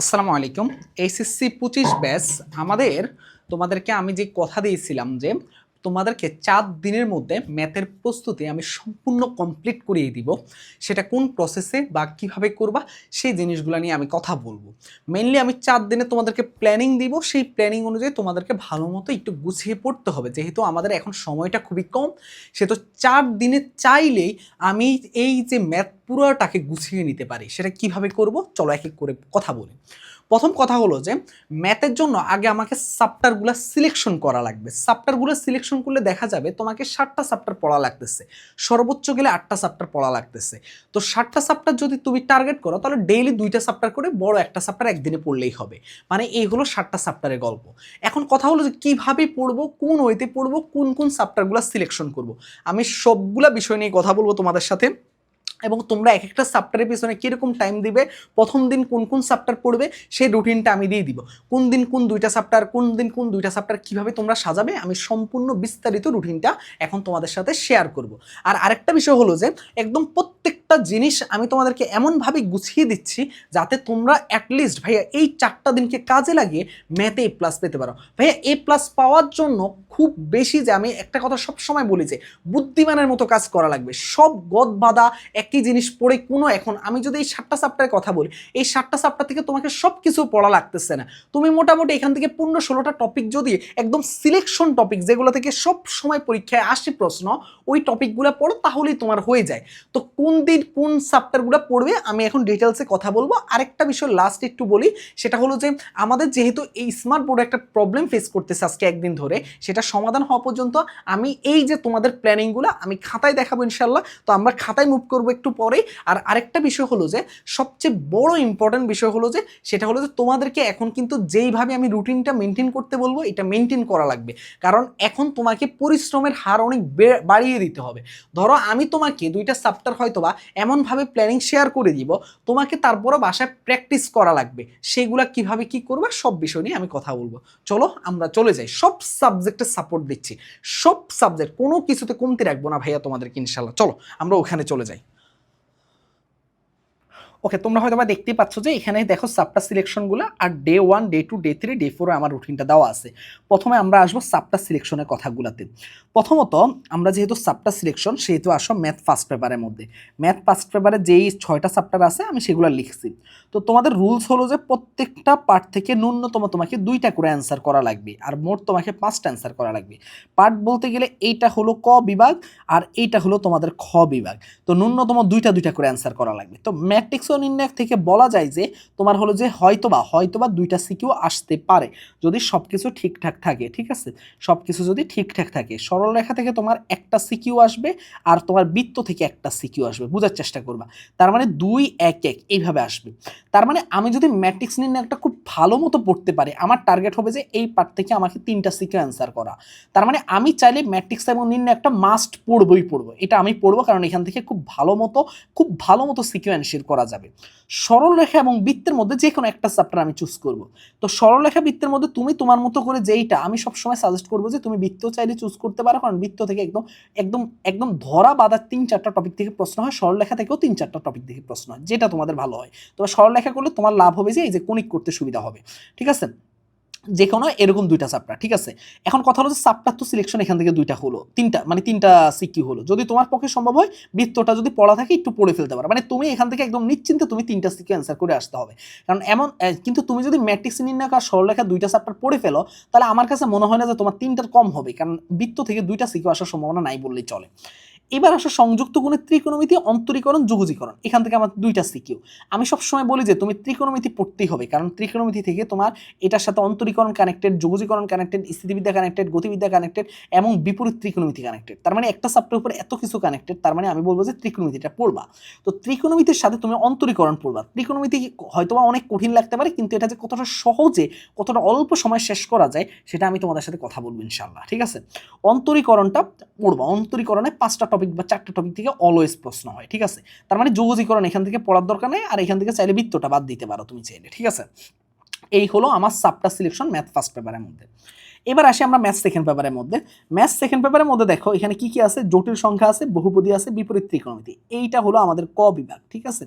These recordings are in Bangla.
আসসালামু আলাইকুম। এইচএসসি পঁচিশ ব্যাস আমাদের তোমাদেরকে আমি যে কথা দিয়েছিলাম যে তোমাদেরকে চার দিনের মধ্যে ম্যাথের প্রস্তুতি আমি সম্পূর্ণ কমপ্লিট করিয়ে দিব। সেটা কোন প্রসেসে বা কীভাবে করবা, সেই জিনিসগুলো নিয়ে আমি কথা বলব। মেনলি আমি চার দিনে তোমাদেরকে প্ল্যানিং দিব। সেই প্ল্যানিং অনুযায়ী তোমাদেরকে ভালো মতো একটু গুছিয়ে পড়তে হবে। যেহেতু আমাদের এখন সময়টা খুবই কম, সে তো চার দিনে চাইলেই আমি এই যে ম্যাথ পুরোটাকে গুছিয়ে নিতে পারি। সেটা কীভাবে করব? চলো এক এক করে কথা বলি। প্রথম কথা হলো যে ম্যাথের জন্য আগে আমাকে সাপ্টারগুলো সিলেকশন করা লাগবে। সাপ্টারগুলো সিলেকশন করলে দেখা যাবে তোমাকে ষাটটা সাপ্টার পড়া লাগতেছে। সর্বোচ্চ গেলে আটটা সাপ্টার পড়া লাগতেছে। তো ষাটটা সাপ্টার যদি তুমি টার্গেট করো, তাহলে ডেইলি দুইটা সাপ্টার করে বড় একটা সাপ্টার একদিনে পড়লেই হবে। মানে এই হলো ষাটটা সাপ্টারের গল্প। এখন কথা হলো যে, কীভাবে পড়ব, কোন ওয়েতে পড়ব, কোন কোন সাপ্টারগুলো সিলেকশন করব? আমি সবগুলা বিষয় নিয়ে কথা বলব তোমাদের সাথে। এবং তোমরা এক একটা সাপ্টারের পিছনে কীরকম টাইম দিবে, প্রথম দিন কোন কোন সাপ্টার পড়বে, সেই রুটিনটা আমি দিয়ে দিব। কোন দিন কোন দুইটা সাপ্টার কোন দিন কোন দুইটা সাপ্টার কীভাবে তোমরা সাজাবে, আমি সম্পূর্ণ বিস্তারিত রুটিনটা এখন তোমাদের সাথে শেয়ার করব। আর আরেকটা বিষয় হলো যে, একদম প্রত্যেকটা জিনিস আমি তোমাদেরকে এমনভাবে গুছিয়ে দিচ্ছি যাতে তোমরা অ্যাটলিস্ট ভাইয়া এই চারটা দিনকে কাজে লাগিয়ে ম্যাথে এ প্লাস পেতে পারো। ভাইয়া এ প্লাস পাওয়ার জন্য খুব বেশি যে আমি একটা কথা সব সময় বলি যে, বুদ্ধিমানের মতো কাজ করা লাগবে। সব গদ বাঁধা একই জিনিস পড়ে কোনো এখন। আমি যদি এই সাতটা সাপ্টারের কথা বলি, এই সাতটা সাপ্টার থেকে তোমাকে সব কিছু পড়া লাগতেছে না। তুমি মোটামুটি এখান থেকে পনেরো ষোলোটা টপিক যদি একদম সিলেকশন টপিক যেগুলো থেকে সব সময় পরীক্ষায় আসে প্রশ্ন, ওই টপিকগুলো পড়ো, তাহলেই তোমার হয়ে যায়। তো কোন দিন কোন সাপ্টারগুলো পড়বে, আমি এখন ডিটেলসে কথা বলব। আরেকটা বিষয় লাস্ট একটু বলি, সেটা হলো যে আমাদের যেহেতু এই স্মার্ট বোর্ডে একটা প্রবলেম ফেস করতেছে আজকে একদিন ধরে, সেটা সমাধান হওয়া পর্যন্ত আমি এই যে তোমাদের প্ল্যানিংগুলো আমি খাতায় দেখাবো ইনশাল্লাহ তো আমরা খাতায় মুভ করব একটু পরেই। আর আরেকটা বিষয় হলো যে, সবচেয়ে বড় ইম্পর্ট্যান্ট বিষয় হলো যে, সেটা হলো যে, তোমাদেরকে এখন কিন্তু যেইভাবে আমি রুটিনটা মেনটেন করতে বলব, এটা মেনটেন করা লাগবে। কারণ এখন তোমাকে পরিশ্রমের হার অনেক বাড়িয়ে দিতে হবে। ধরো আমি তোমাকে দুইটা সাপ্টার হয়তো বা এমনভাবে প্ল্যানিং শেয়ার করে দিব, তোমাকে তারপরও বাসায় প্র্যাকটিস করা লাগবে। সেগুলা কীভাবে কি করবে, সব বিষয় নিয়ে আমি কথা বলব। চলো, আমরা চলে যাই। সব সাবজেক্টে সাপোর্ট দিচ্ছি। সব সাবজেক্ট কোনো কিছুতে কমতি রাখব না ভাইয়া তোমাদেরকে ইনশাল্লাহ চলো, আমরা ওখানে চলে যাই। ওকে তোমরা হয়তো বা দেখতেই পাচ্ছ যে এখানে দেখো সাপ্টার সিলেকশনগুলো আর day one day two day three day ফোরে আমার রুটিনটা দেওয়া আছে। প্রথমে আমরা আসব সাপ্টার সিলেকশনের কথাগুলোতে। প্রথমত আমরা যেহেতু সাপ্টার সিলেকশন সেহেতু আসো ম্যাথ ফার্স্ট পেপারের মধ্যে। ম্যাথ ফার্স্ট পেপারে যেই ছয়টা সাপ্টার আছে, আমি সেগুলো লিখছি। তো তোমাদের রুলস হলো যে প্রত্যেকটা পার্ট থেকে ন্যূনতম তোমাকে দুইটা করে অ্যান্সার করা লাগবে আর মোট তোমাকে পাঁচটা অ্যান্সার করা লাগবে। পার্ট বলতে গেলে এইটা হলো ক বিভাগ আর এইটা হলো তোমাদের খ বিভাগ। তো ন্যূনতম দুইটা দুইটা করে অ্যান্সার করা লাগবে। তো ম্যাট্রিক্স ও নির্ণায়ক থেকে বলা যায় যে তোমার হলো যে হয়তোবা হয়তোবা দুইটা সিকিউ আসতে পারে। যদি সব কিছু ঠিকঠাক থাকে, ঠিক আছে? সব কিছু যদি ঠিকঠাক থাকে, সরল রেখা থেকে তোমার একটা সিকিউ আসবে আর তোমার বৃত্ত থেকে একটা সিকিউ আসবে। বোঝার চেষ্টা করবা। তার মানে দুই এক এক এইভাবে আসবে। তার মানে আমি যদি ম্যাট্রিক্স নির্ণায়কটা খুব ভালো মতো পড়তে পারি, আমার টার্গেট হবে যে এই পার্ট থেকে আমাকে তিনটা সিকিউ অ্যান্সার করা। তার মানে আমি চাইলে ম্যাট্রিক্স এবং নির্ণায়কটা মাস্ট পড়বই পড়ব। এটা আমি পড়ব কারণ এখান থেকে খুব ভালো মতো, খুব ভালো মতো সিকুয়েন্সিয়াল করা যাবে। সরলরেখা এবং বৃত্তের মধ্যে যে কোনো একটা চ্যাপ্টার আমি চুজ করব। তো সরলরেখা বৃত্তের মধ্যে তুমি তোমার মতো করে যেইটা আমি সবসময় সাজেস্ট করব যে তুমি বৃত্ত চাইলে চুজ করতে পারো, কারণ বৃত্ত থেকে একদম একদম একদম ধরা বাঁধার তিন চারটা টপিক থেকে প্রশ্ন হয়, সরলরেখা থেকেও তিন চারটা টপিক থেকে প্রশ্ন হয়, যেটা তোমাদের ভালো হয়। তবে সরলরেখা করলে তোমার লাভ হবে যে এই যে কোনিক করতে সুবিধা হবে। ঠিক আছে? যে কোনো এরকম দুইটা চাপ্টার ঠিক আছে? এখন কথা হলো যে চাপ্টার তো সিলেকশন এখান থেকে দুইটা হলো, তিনটা মানে তিনটা সিকিউ হলো। যদি তোমার পক্ষে সম্ভব হয়, বৃত্তটা যদি পড়া থাকে, একটু পড়ে ফেলতে পারো। মানে তুমি এখান থেকে একদম নিশ্চিন্তে তুমি তিনটা সিকিউ অ্যান্সার করে আসতে হবে। কারণ এমন কিন্তু তুমি যদি ম্যাট্রিক্স নির্ণায়ক আর সরলরেখা দুইটা চাপ্টার পড়ে ফেলো, তাহলে আমার কাছে মনে হয় না যে তোমার তিনটার কম হবে। কারণ বৃত্ত থেকে দুইটা সিকিউ আসার সম্ভাবনা নাই বললেই চলে। এবার আসো সংযুক্ত গুণের ত্রিকোণমিতি, অন্তরীকরণ, যুগজীকরণ। এখান থেকে আমার দুইটা সিকিউ। আমি সবসময় বলি যে তুমি ত্রিকোণমিতি পড়তেই হবে, কারণ ত্রিকোণমিতি থেকে তোমার এটার সাথে অন্তরীকরণ কানেক্টেড যুগজীকরণ কানেক্টেড স্থিতিবিদ্যা কানেক্টেড গতিবিদ্যা কানেক্টেড এবং বিপরীত ত্রিকোণমিতি কানেক্টেড তার মানে একটা সাপ্টার উপর এত কিছু কানেক্টেড তার মানে আমি বলব যে ত্রিকোণমিতিটা পড়বা। তো ত্রিকোণমিতির সাথে তুমি অন্তরীকরণ পড়বা। ত্রিকোণমিতি হয়তোবা অনেক কঠিন লাগতে পারে, কিন্তু এটা যে কতটা সহজে, কতটা অল্প সময় শেষ করা যায়, সেটা আমি তোমাদের সাথে কথা বলব ইনশাল্লাহ ঠিক আছে? অন্তরীকরণটা পড়বা। অন্তরীকরণে পাঁচটা টপিক বা চারটা টপিক থেকে অলওয়েজ প্রশ্ন হয়, ঠিক আছে? তার মানে যুগজীকরণ এখান থেকে পড়ার দরকার নেই, আর এখান থেকে চাইলে বৃত্তটা বাদ দিতে পারো তুমি চাইলে, ঠিক আছে? এই হলো আমার সাবটা সিলেকশন ম্যাথ ফার্স্ট পেপারের মধ্যে। এবার আসি আমরা ম্যাথ সেকেন্ড পেপারের মধ্যে। ম্যাথ সেকেন্ড পেপারের মধ্যে দেখো, এখানে কি কি আছে? জটিল সংখ্যা আছে, বহুপদী আছে, বিপরীত ত্রিকোণমিতি। এইটা হলো আমাদের ক বিভাগ, ঠিক আছে?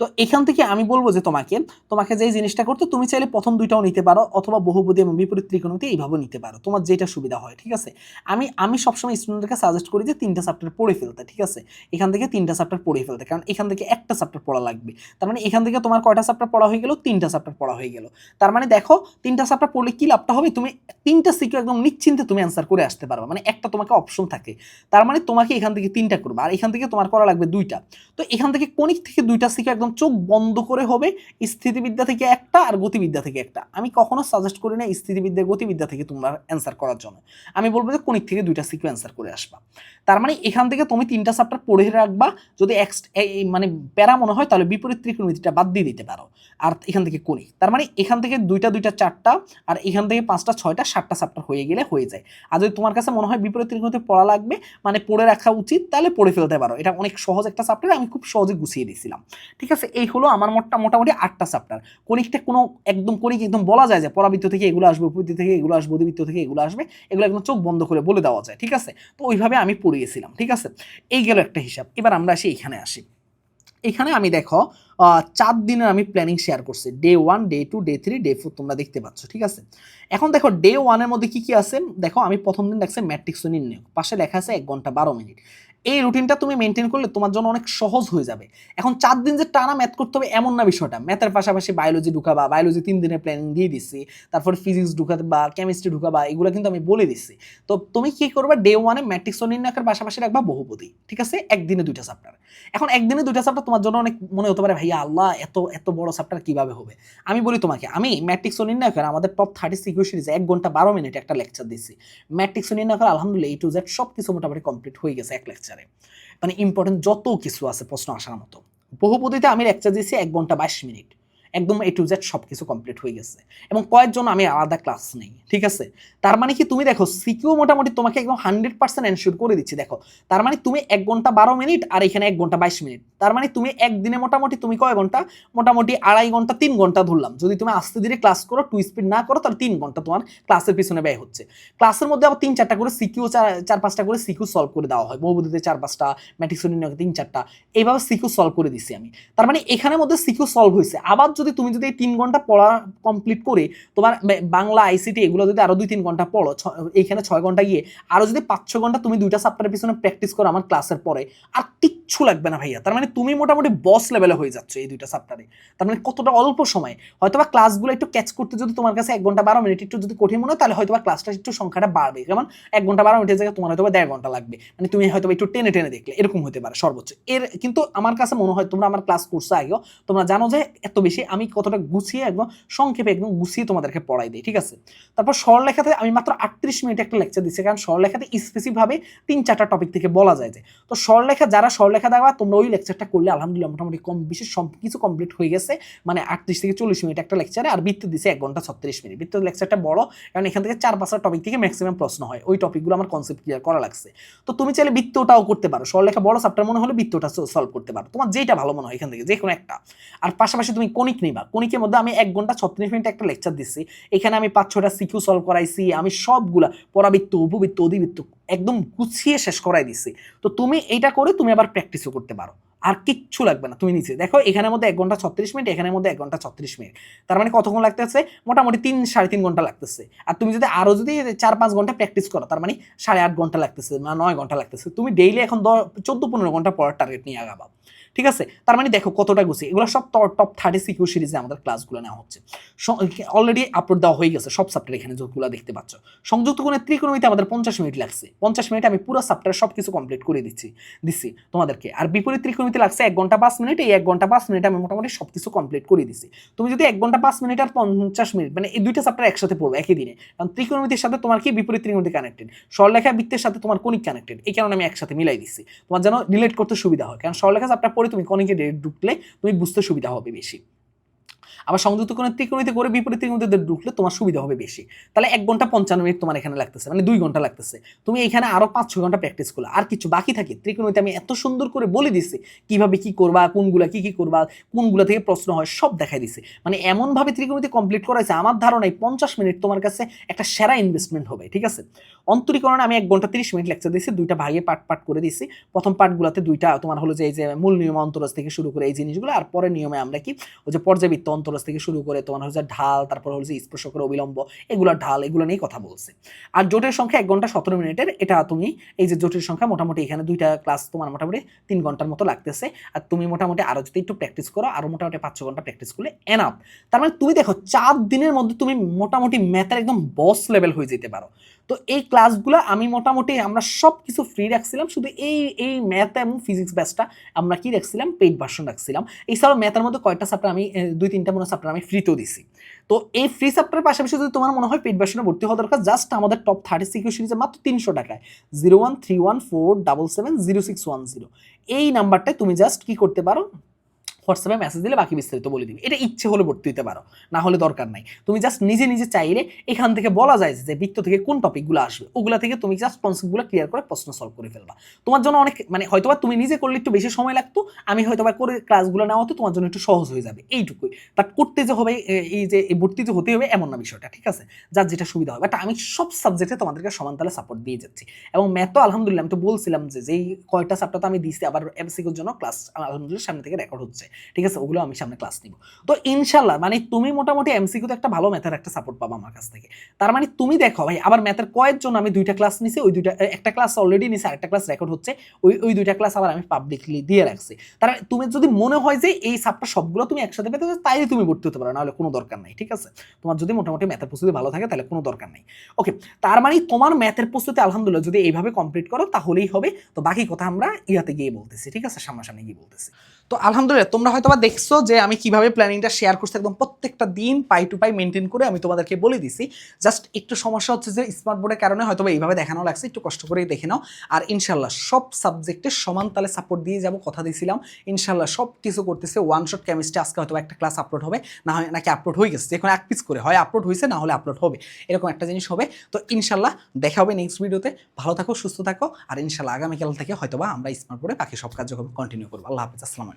তো এখান থেকে আমি বলব যে তোমাকে তোমাকে যে জিনিসটা করতে তুমি চাইলে প্রথম দুইটাও নিতে পারো, অথবা বহুপদী এবং বিপরীত ত্রিকোণমিতি এইভাবে নিতে পারো, তোমার যেটা সুবিধা হয়, ঠিক আছে? আমি আমি সবসময় স্টুডেন্টকে সাজেস্ট করি যে তিনটা চ্যাপ্টার পড়ে ফেলতে, ঠিক আছে? এখান থেকে তিনটা চ্যাপ্টার পড়ে ফেলতে, কারণ এখান থেকে একটা চ্যাপ্টার পড়া লাগবে। তার মানে এখান থেকে তোমার কয়টা চ্যাপ্টার পড়া হয়ে গেল? তিনটা চ্যাপ্টার পড়া হয়ে গেল। তার মানে দেখো, তিনটা চ্যাপ্টার পড়লে কি লাভটা হবে? তুমি তিনটা সিকিউ একদম নিশ্চিন্তে তুমি অ্যান্সার করে আসতে পারবে। মানে একটা তোমাকে অপশন থাকে। তার মানে তোমাকে এখান থেকে তিনটা করবে। আর এখান থেকে তোমার করা লাগবে দুইটা। তো এখান থেকে কোনিক থেকে দুইটা সিকিউ একদম চোখ বন্ধ করে হবে? স্থিতিবিদ্যা থেকে একটা আর গতিবিদ্যা থেকে একটা। আমি কখনো সাজেস্ট করি না স্থিতিবিদ্যা, গতিবিদ্যা থেকে তোমরা অ্যান্সার করার জন্য। আমি বলব যে কোনিক থেকে দুইটা সিকিউ অ্যান্সার করে আসবা। তার মানে এখান থেকে তুমি তিনটা চ্যাপ্টার পড়ে রাখবা। যদি মানে প্যারা মনে হয়, তাহলে বিপরীত ত্রিকোণমিতিটা বাদ দিয়ে দিতে পারো। আর এখান থেকে করি তার মানে এখান থেকে দুইটা দুইটা, চারটা, আর এখান থেকে পাঁচটা, ছয়টা সাতটা চ্যাপ্টার হয়ে গেলে হয়ে যায়। আর যদি তোমার কাছে মনে হয় বিপরীত ত্রিকোণমিতি পড়া লাগবে মানে পড়ে রাখা উচিত, তাহলে পড়ে ফেলতে পারো। এটা অনেক সহজ একটা চ্যাপ্টার আমি খুব সহজে গুছিয়ে দিয়েছিলাম ঠিক আছে, এই হলো আমার মোটটা মোটামুটি আটটা চ্যাপ্টার কনিকটা কোনো একদম কনিক একদম বলা যায় যে পরাবৃত্ত থেকে এগুলো আসবে, উপবৃত্তি থেকে এগুলো আসবে, অধিবৃত্ত থেকে এগুলো আসবে, এগুলো একদম চোখ বন্ধ করে বলে দেওয়া যায়, ঠিক আছে? তো ওইভাবে আমি পড়িয়েছিলাম, ঠিক আছে? এই গেল একটা হিসাব। এবার আমরা আসি এখানে আসি। এখানে আমি দেখো চার দিনের আমি প্ল্যানিং শেয়ার করছি। Day one day two day three day four তোমরা দেখতে পাচ্ছ, ঠিক আছে? এখন দেখো ডে ওয়ানের মধ্যে কি কি আছে? দেখো, আমি প্রথম দিন দেখছি ম্যাট্রিক্স নির্ণয়। পাশে লেখা আছে এক ঘণ্টা বারো মিনিট। এই রুটিনটা তুমি মেনটেন করলে তোমার জন্য অনেক সহজ হয়ে যাবে। এখন চার দিন যে টানা ম্যাথ করতে হবে এমন না বিষয়টা। ম্যাথের পাশাপাশি বায়োলজি ঢুকাবা বায়োলজি তিন দিনের প্ল্যানিং দিয়ে দিচ্ছি তারপর ফিজিক্স ঢুকাতে বা কেমিস্ট্রি ঢুকাবা, এগুলো কিন্তু আমি বলে দিচ্ছি তো তুমি কি করবে ডে ওয়ানে ম্যাট্রিক্স নির্ণায়কের পাশাপাশি রাখবা বহুপদী, ঠিক আছে? একদিনে দুইটা চ্যাপ্টার এখন একদিনে দুইটা চ্যাপ্টার তোমার জন্য অনেক মনে হতে পারে, ভাইয়া আল্লাহ, এত এত বড় চ্যাপ্টার কীভাবে হবে? আমি বলি তোমাকে, আমি ম্যাট্রিক্স নির্ণায়কের আমাদের টপ থার্টি সিকিউ সিরিজে এক ঘণ্টা বারো মিনিট একটা লেকচার দিচ্ছি ম্যাট্রিক্স নির্ণায়কের আলহামদুলিল্লাহ এই টু জেড সব কিছু মোটামুটি কমপ্লিট হয়ে গেছে এক লেকচারে মানে ইম্পর্টেন্ট যত কিছু আছে প্রশ্ন আসার মতো। বহুপদীতে আমি লেকচার দিয়েছি এক ঘণ্টা বাইশ মিনিট। একদম এ টু জেড সব কিছু কমপ্লিট হয়ে গেছে। এবং কয়েক জন আমি আলাদা ক্লাস নেই, ঠিক আছে? তার মানে কি তুমি দেখো সিকিউ মোটামুটি তোমাকে একদম হান্ড্রেড পার্সেন্ট এনশিওর করে দিচ্ছি, দেখো। তার মানে তুমি এক ঘণ্টা বারো মিনিট আর এখানে এক ঘণ্টা বাইশ মিনিট তার মানে তুমি একদিনে মোটামুটি তুমি কয় ঘণ্টা? মোটামুটি আড়াই ঘণ্টা, তিন ঘণ্টা ধরলাম। যদি তুমি আস্তে ধীরে ক্লাস করো টু স্পিড না করো, তাহলে তিন ঘণ্টা তোমার ক্লাসের পিছনে ব্যয় হচ্ছে। ক্লাসের মধ্যে আবার তিন চারটা করে সিকিউ চার চার পাঁচটা করে সিকিউ সলভ করে দেওয়া হয়। বহুবুদ্ধিতে চার পাঁচটা ম্যাট্রিক্স তিন চারটা। এইভাবে সিকিউ সলভ করে দিছি আমি। তার মানে এখানের মধ্যে সিকিউ সলভ হয়েছে। আবার যদি তুমি যদি এই তিন ঘণ্টা পড়া কমপ্লিট করে তোমার বাংলা আইসিটি এগুলো যদি আরও দুই তিন ঘণ্টা পড়ো এইখানে ছয় ঘণ্টা গিয়ে আরও যদি পাঁচ, ছ ঘণ্টা তুমি দুইটা সাপ্তাহের পিছনে প্র্যাকটিস করো আমার ক্লাসের পরে, আর কিচ্ছু লাগবে না ভাইয়া। তার মানে তুমি মোটামুটি বস লেভেলে হয়ে যাচ্ছ এই দুইটা সাপ্তাহে তার মানে কতটা অল্প সময়। হয়তো বা ক্লাসগুলো একটু ক্যাচ করতে যদি তোমার কাছে এক ঘণ্টা বারো মিনিট একটু যদি কঠিন মনে হয়, তাহলে হয়তো বা ক্লাসটা একটু সংখ্যাটা বাড়বে। যেমন এক ঘণ্টা বারো মিনিটের জায়গায় তোমার হয়তো বা দেড় ঘণ্টা লাগবে। মানে তুমি হয়তো একটু টেনে টেনে দেখলে, এরকম হতে পারে সর্বোচ্চ। এর কিন্তু আমার কাছে মনে হয় তোমরা আমার ক্লাস করছ আগেও, তোমরা জানো যে এত বেশি আমি কতটা গুছিয়ে একদম সংক্ষেপে একদম গুছিয়ে তোমাদেরকে পড়াই দিই, ঠিক আছে? তারপর সরলেখাতে আমি মাত্র আটত্রিশ মিনিট একটা লেকচার দিচ্ছি। কারণ সরলেখাতে স্পেসিফিকভাবে তিন চারটা টপিক থেকে বলা যায় যে। তো সরলেখা যারা সরলেখা দেওয়া তোমরা ওই লেকচারটা করলে আলহামদুলিল্লাহ মোটামুটি কম বেশি সব কিছু কমপ্লিট হয়ে গেছে। মানে আটত্রিশ থেকে চল্লিশ মিনিট একটা লেকচারে আর বৃত্ত দিছে এক ঘণ্টা ছত্রিশ মিনিট। বৃত্ত লেকচারটা বড়, কারণ এখান থেকে চার পাঁচটা টপিক থেকে ম্যাক্সিমাম প্রশ্ন হয়। ওই টপিকগুলো আমার কনসেপ্ট ক্লিয়ার করা লাগছে। তো তুমি চাইলে বৃত্তটাও করতে পারো। সরলেখা বড় চ্যাপ্টার মনে হলে বৃত্তটা সলভ করতে পারো। তোমার যেটা ভালো মনে হয় এখান থেকে যে কোনো একটা। আর পাশাপাশি তুমি কনিক নিবা। কনিকের মধ্যে আমি এক ঘণ্টা ছত্রিশ মিনিট একটা লেকচার দিচ্ছি এখানে আমি পাঁচ ছটা সিকিউ সলভ করাইছি। আমি সবগুলা পরাবৃত্ত, উপবৃত্ত, অধিবৃত্ত একদম গুছিয়ে শেষ করাই দিচ্ছি তো তুমি এইটা করে তুমি আবার প্র্যাকটিসও করতে পারো। আর কিচ্ছু লাগবে না, তুমি নিচে দেখো, এখানের মধ্যে এক ঘণ্টা ছত্রিশ মিনিট, এখানের মধ্যে এক ঘণ্টা ছত্রিশ মিনিট। তার মানে কতক্ষণ লাগতেছে? মোটামুটি তিন, সাড়ে তিন ঘণ্টা লাগতেছে। আর তুমি যদি আরও যদি চার, পাঁচ ঘণ্টা প্র্যাকটিস করো, তার মানে সাড়ে আট ঘণ্টা লাগতেছে, না, নয় ঘণ্টা লাগতেছে, তুমি ডেইলি এখন দশ, চোদ্দ, পনেরো ঘণ্টা পড়ার টার্গেট নিয়ে আগাবা। ঠিক আছে? তার মানে দেখো কতটা গুছি এগুলো সব টপ থার্টি সিকিউ সিরিজে আমাদের ক্লাসগুলো নেওয়া হচ্ছে। অলরেডি আপলোড দেওয়া হয়ে গেছে, সব সাপ্টার এখানে যেগুলো দেখতে পাচ্ছ। সংযুক্ত কোণের ত্রিকোণমিতে আমাদের পঞ্চাশ মিনিট লাগছে। পঞ্চাশ মিনিট আমি পুরো সাপ্টার সব কিছু কমপ্লিট করে দিচ্ছি দিচ্ছি তোমাদেরকে। আর বিপরীত ত্রিকোণমিতে লাগছে এক ঘণ্টা পাঁচ মিনিট, এই এক ঘণ্টা পাঁচ মিনিট আমি মোটামুটি সব কিছু কমপ্লিট করে দিচ্ছি। তুমি যদি এক ঘণ্টা পাঁচ মিনিট আর পঞ্চাশ মিনিট মানে এই দুইটা চাপ্টার একসাথে পড়বে একই দিনে, কারণ ত্রিকোণমিতির সাথে তোমার কি বিপরীত ত্রিকোণমিতি কানেক্টেড সরলেখা বৃত্তের সাথে তোমার কনিক কানেক্টেড এই কারণে আমি একসাথে মিলাই দিচ্ছি। তোমার যেন রিলেট করতে সুবিধা হয়, কারণ সরলেখা চাপ্টার পরে তুমি কনিকে ঢুকলে তুমি বুঝতে সুবিধা হবে বেশি। আবার সংযুক্ত কোণের ত্রিকোণিতে করে বিপরীত ত্রিকোণিতে ঢুকলে তোমার সুবিধা হবে বেশি। তাহলে এক ঘণ্টা পঞ্চান্ন মিনিট তোমার এখানে লাগতেছে মানে দুই ঘণ্টা লাগতেছে। তুমি এখানে আরও পাঁচ, ছয় ঘণ্টা প্র্যাকটিস করলে। আর কিছু বাকি থাকে, ত্রিকোণিতে আমি এত সুন্দর করে বলে দিচ্ছি কীভাবে কি করবা, কোনগুলা কি কি করবা, কোনগুলা থেকে প্রশ্ন হয়, সব দেখাই দিছি। মানে এমন ভাবে ত্রিকোণিতে কমপ্লিট করাইছে আমার ধারণায় পঞ্চাশ মিনিট তোমার কাছে একটা সেরা ইনভেস্টমেন্ট হবে, ঠিক আছে? অন্তরীকরণে আমি এক ঘণ্টা তিরিশ মিনিট লেকচার দিয়েছি, দুইটা ভাগে পার্ট পার্ট করে দিয়েছি। প্রথম পার্টগুলোতে দুইটা তোমার হলো যে, এই যে মূল নিয়ম অন্তরজ থেকে শুরু করে এই জিনিসগুলো, আর পরের নিয়মে আমরা কি, ওই যে পর্যাবৃত্ত অন্তরজ থেকে শুরু করে তোমার হচ্ছে ঢাল, তারপর হচ্ছে স্পর্শকের অবিলম্ব, এগুলো ঢাল, এগুলো নিয়ে কথা বলছে। আর জোটের সংখ্যা এক ঘণ্টা সতেরো মিনিটের, এটা তুমি এই যে জোটের সংখ্যা মোটামুটি এখানে দুইটা ক্লাস তোমার মোটামুটি তিন ঘণ্টার মতো লাগতেছে। আর তুমি মোটামুটি আরও যদি একটু প্র্যাকটিস করো, আরও মোটামুটি পাঁচ ছ ঘণ্টা প্র্যাকটিস করলে এনাফ তার মানে তুমি দেখো, চার দিনের মধ্যে তুমি মোটামুটি ম্যাথের একদম বস লেভেল হয়ে যেতে পারো। তো এই ক্লাসগুলো আমি মোটামুটি আমরা সব কিছু ফ্রি রাখছিলাম, শুধু এই এই ম্যাথ এবং ফিজিক্স ব্যাচটা আমরা কি রাখছিলাম? পেইড ভার্সন রাখছিলাম। এছাড়াও ম্যাথের মধ্যে কয়টা চ্যাপ্টার আমি দুই তিনটা মনে চ্যাপ্টার আমি ফ্রিতেও দিছি। তো এই ফ্রি চ্যাপ্টারের পাশাপাশি যদি তোমার মনে হয় পেইড ভার্সনে ভর্তি হওয়া দরকার জাস্ট আমাদের টপ থার্টি সিকিউ সিরিজে মাত্র তিনশো টাকায়। Zero one three one four double seven zero six one zero এই নাম্বারটায় তুমি জাস্ট কি করতে পারো? হোয়াটসঅ্যাপে মেসেজ দিলে বাকি বিস্তারিত বলে দিবি। এটা ইচ্ছে হলে ভর্তি হতে পারো, না হলে দরকার নাই। তুমি জাস্ট নিজে নিজে চাইলে এখান থেকে বলা যায় যে বৃত্ত থেকে কোন টপিকগুলো আসবে, ওগুলা থেকে তুমি জাস্ট কনসেপ্টগুলো ক্লিয়ার করে প্রশ্ন সলভ করে ফেলবা। তোমার জন্য অনেক মানে হয়তোবা তুমি নিজে করলে একটু বেশি সময় লাগতো, আমি হয়তোবা করে ক্লাসগুলো নেওয়া হতো, তোমার জন্য একটু সহজ হয়ে যাবে। এইটুকুই। বাট করতে যে হবে এই যে এই ভর্তি যে হতে হবে, এমন না বিষয়টা, ঠিক আছে? যার যেটা সুবিধা হবে। বাট আমি সব সাবজেক্টে তোমাদেরকে সমান তালে সাপোর্ট দিয়ে যাচ্ছি। এবং ম্যাথ তো আলহামদুলিল্লাহ, আমি তো বলছিলাম যে যেই কয়টা চ্যাপ্টার তো আমি দিচ্ছি আবার এমসিকিউর জন্য ক্লাস আলহামদুলিল্লাহ, সামনে থেকে রেকর্ড হচ্ছে। ঠিক আছে, ওগুলো আমি সামনে ক্লাস নিব। তো ইনশাল্লাহ মানে তুমি মোটামুটি এমসিকিউতে একটা ভালো ম্যাথের একটা সাপোর্ট পাবো আমার কাছ থেকে। তার মানে তুমি দেখো ভাই, আবার ম্যাথের কয়ের জন্য আমি দুইটা ক্লাস নিছি, ওই দুইটা একটা ক্লাস অলরেডি নিছি, আরেকটা ক্লাস রেকর্ড হচ্ছে, ওই ওই দুইটা ক্লাস আবার আমি পাবলিকলি দিয়ে রাখছি। তার মানে তুমি যদি মনে হয় যে এই সাপটা সবগুলো তুমি একসাথে পেতে তাইলে তুমি ভর্তি হতে পারো, নাহলে কোনো দরকার নাই, ঠিক আছে? তোমার যদি মোটামুটি ম্যাথের প্রস্তুতি ভালো থাকে, তাহলে কোনো দরকার নাই। ওকে তার মানে তোমার ম্যাথের প্রস্তুতি, আলহামদুলিল্লাহ, যদি এইভাবে কমপ্লিট করো, তাহলেই হবে। তো বাকি কথা আমরা ইয়াতে গিয়ে বলতেছি, ঠিক আছে? সামনাসামনি গিয়ে বলতেছি। তো আলহামদুলিল্লাহ, তোমরা হয়তো বা দেখছ যে আমি কীভাবে প্ল্যানিংটা শেয়ার করছি, একদম প্রত্যেকটা দিন পাই টু পাই মেনটেন করে আমি তোমাদেরকে বলে দিছি। জাস্ট একটু সমস্যা হচ্ছে যে স্মার্ট বোর্ডের কারণে হয়তো বা এইভাবে দেখানো লাগছে, একটু কষ্ট করেই দেখে নাও। আর ইনশাল্লাহ সব সাবজেক্টে সমান তালে সাপোর্ট দিয়ে যাব, কথা দিয়েছিলাম ইনশাল্লাহ সব কিছু করতেছে ওয়ান শট কেমিস্ট্রি আজকে হয়তো একটা ক্লাস আপলোড হবে, না হয় নাকি আপলোড হয়ে গেছে, যে কোনো এক পিস করে, হয় আপলোড হয়েছে না হলে আপলোড হবে, এরকম একটা জিনিস হবে। তো ইনশাল্লাহ দেখা হবে নেক্সট ভিডিওতে ভালো থাকো, সুস্থ থাকো, আর ইনশাল্লাহ আগামীকাল থেকে হয়তোবা আমরা স্মার্ট বোর্ডে বাকি সব কার্যক্রম কন্টিনিউ করব। আল্লাহ হাফিজ, আসসালামু